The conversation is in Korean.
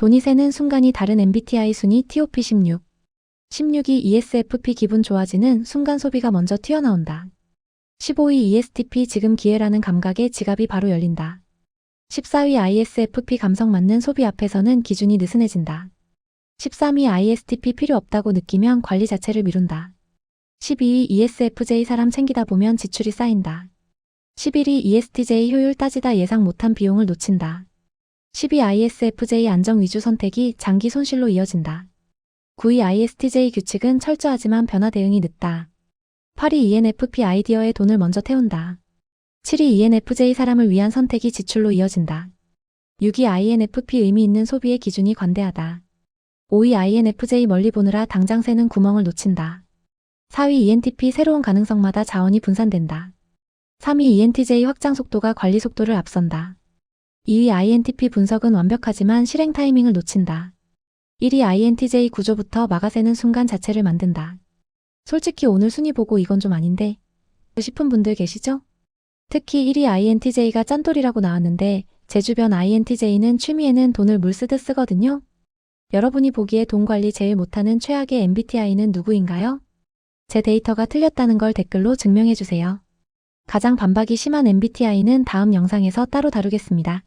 돈이 새는 순간이 다른 MBTI 순위 TOP 16. 16이 ESFP 기분 좋아지는 순간 소비가 먼저 튀어나온다. 15위 ESTP 지금 기회라는 감각에 지갑이 바로 열린다. 14위 ISFP 감성 맞는 소비 앞에서는 기준이 느슨해진다. 13위 ISTP 필요 없다고 느끼면 관리 자체를 미룬다. 12위 ESFJ 사람 챙기다 보면 지출이 쌓인다. 11위 ESTJ 효율 따지다 예상 못한 비용을 놓친다. 12 ISFJ 안정 위주 선택이 장기 손실로 이어진다. 9위 ISTJ 규칙은 철저하지만 변화 대응이 늦다. 8위 ENFP 아이디어에 돈을 먼저 태운다. 7위 ENFJ 사람을 위한 선택이 지출로 이어진다. 6위 INFP 의미 있는 소비의 기준이 관대하다. 5위 INFJ 멀리 보느라 당장 새는 구멍을 놓친다. 4위 ENTP 새로운 가능성마다 자원이 분산된다. 3위 ENTJ 확장 속도가 관리 속도를 앞선다. 2위 INTP 분석은 완벽하지만 실행 타이밍을 놓친다. 1위 INTJ 구조부터 막아새는 순간 자체를 만든다. 솔직히 오늘 순위 보고 이건 좀 아닌데 싶은 분들 계시죠? 특히 1위 INTJ가 짠돌이라고 나왔는데 제 주변 INTJ는 취미에는 돈을 물 쓰듯 쓰거든요. 여러분이 보기에 돈 관리 제일 못하는 최악의 MBTI는 누구인가요? 제 데이터가 틀렸다는 걸 댓글로 증명해주세요. 가장 반박이 심한 MBTI는 다음 영상에서 따로 다루겠습니다.